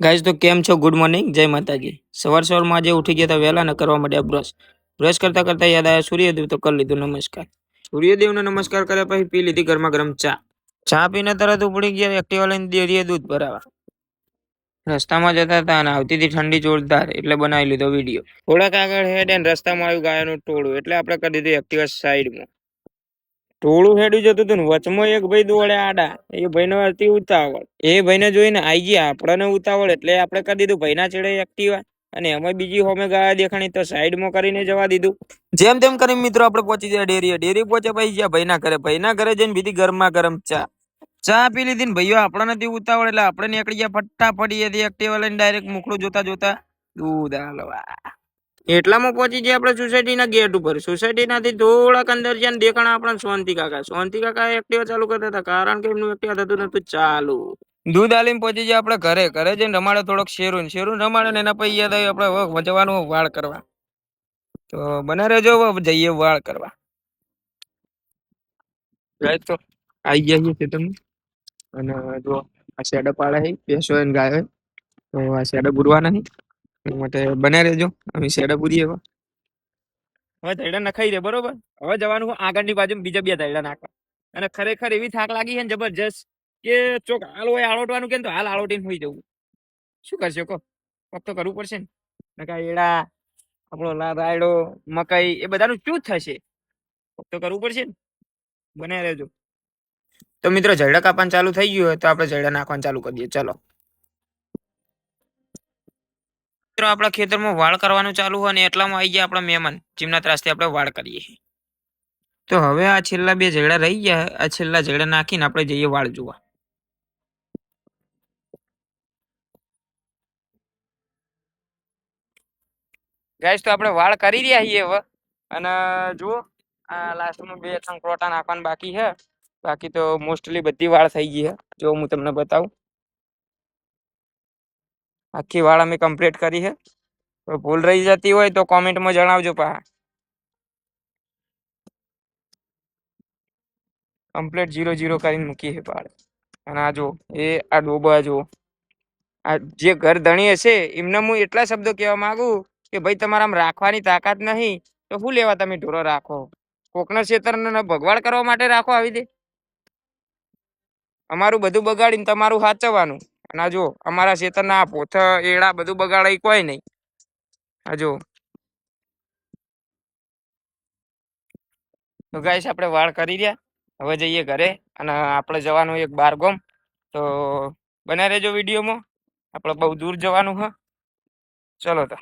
Guys તો કેમ છો? ગુડ મોર્નિંગ જય માતાજી. સવાર સવારમાં આજે ઉઠી ગયા હતા વહેલા ને કરવા માંડ્યા બ્રશ બ્રશ કરતા કરતા યાદ આવ્યા, સૂર્યદેવ તો કરી લીધું, નમસ્કાર. સૂર્યદેવને નમસ્કાર કર્યા પછી પી લીધી ગરમા ગરમ ચા. ચા પીને તરત ઉપડી ગયા એક્ટિવા લઈને દેરીએ દૂધ ભરાવા. રસ્તામાં જતા હતા અને આવતી હતી ઠંડી જોરદાર, એટલે બનાવી લીધો વીડિયો. થોડાક આગળ હેડ અને રસ્તામાં આવ્યું ગાયનું ટોળું, એટલે આપણે કરી દીધું એક્ટિવા સાઈડમાં ટોળું હેડું જતું હતું ને, વચમાં એક ભાઈ દોડે આડા. એ ભાઈનો અતિ ઉતાવળ. એ ભાઈને જોઈને આઈ ગયા. આપણને ઉતાવળ એટલે આપણે કરી દીધું. ભાઈના છેડે એક્ટિવા અને એમાં બીજી હોમે ગાયા દેખાણી તો સાઈડમાં કરીને જવા દીધું. જેમ તેમ કરીને મિત્રો આપણે પહોંચી ગયા ડેરીએ ડેરી પહોંચે ભાઈ ગયા ભાઈના ઘરે. ભાઈના ઘરે જઈને બીજી ગરમા ગરમ ચા. ચા પી લીધી ને, ભાઈઓ આપણે નથી ઉતાવળ એટલે આપણે નીકળી ગયા ફટાફટ. એક્ટિવા લઈને ડાયરેક્ટ મોકળું જોતા જોતા. દૂધ હાલવા એટલામાં પહોંચી જઈએ આપણે સોસાયટીના ગેટ ઉપર. સોસાયટીનાથી થોડાક અંદર જઈને દેખાણ આપણા શાંતિ કાકા. સોનતી કાકા એક્ટિવા ચાલુ કરતા હતા. કારણ કે એમનું એક્ટિવા થતું નતું ચાલુ. દૂધ આલીને પહોંચી જઈએ આપણે ઘરે. ઘરે જઈને રમાડે થોડોક શેરું શેરું રમાડે ને એના પછી યાદ આપણે જવાનું વાળ કરવા. તો બને રહેજો જઈએ વાળ કરવા. તો આવી ગયા છે તમે અને જો આ શેડો પાડે છે. અને ગાયો. તો આ શેડો બુરવાના છે. એ માટે બને રહેજો. અમે શેડો પૂરી હવે. હવે ધૈડા નખાઈ દે, બરોબર? હવે જવાનું આગળની બાજુ બીજા બે ધૈડા નાખવા. અને ખરેખર એવી થાક લાગી છે ને જબરજસ્ત કે ચોક હાલ હોય આળોટવાનું કે તો હાલ આળોટીને હોઈ જવું. શું કરશે કહો? પગ તો કરવું પડશે ને. નકા એડા, આપણો રાયડો મકાઈ એ બધાનું શું થશે. પગ તો કરવું પડશે ને. બને રહેજો. તો મિત્રો, જયડા કાપવાનું ચાલુ થઈ ગયું હોય તો આપણે જયડા નાખવાનું ચાલુ કરી દઈએ. ચલો. મિત્રો, આપણા ખેતરમાં વાળ કરવાનું ચાલુ હોય ને એટલામાં આવી ગયા આપણા મહેમાન. જેમના ત્રાસથી આપણે વાળ કરીએ તો હવે આ છેલ્લા બે જયડા રહી ગયા. આ છેલ્લા જયડા નાખીને આપણે જઈએ વાળ જોવા. ગાઈસ તો આપણે વાળ કરી રહ્યા છીએ હવે. અને જુઓ, આ લાસ્ટમાં બે ત્રણ ક્રોટા નાખવાનું બાકી છે. બાકી તો મોસ્ટલી બધી વાળ થઈ ગઈ છે. જો હું તમને બતાવું. આખી વાળ અમે કમ્પ્લીટ કરી છે. તો ભૂલ રહી જતી હોય તો કોમેન્ટમાં જણાવજો પા કમ્પ્લીટ જીરો જીરો કરીને મૂકી છે પાડ અને આ જો, એ આ ડોબા જો. આ જે ઘર ધણી હશે, એમને હું એટલા શબ્દો કહેવા માંગુ કે ભાઈ તમારા રાખવાની તાકાત નહીં, તો શું લેવા તમે ઢોરો રાખો? કોકના ક્ષેત્રને ભગવાડ કરવા માટે રાખો આવી દે અમારું બધું બગાડીને તમારું સાચવવાનું. આ જો, અમારા ક્ષેત્રના આ પોથ, એડા બધું બગાડાય કોઈ નહીં. આ જો. તો ગાઈસ, આપણે વાળ કરી રહ્યા. હવે જઈએ ઘરે અને આપણે જવાનું એક બાર ગોમ તો બને રહેજો વિડીયોમાં. આપણે બહુ દૂર જવાનું હ. ચલો તો.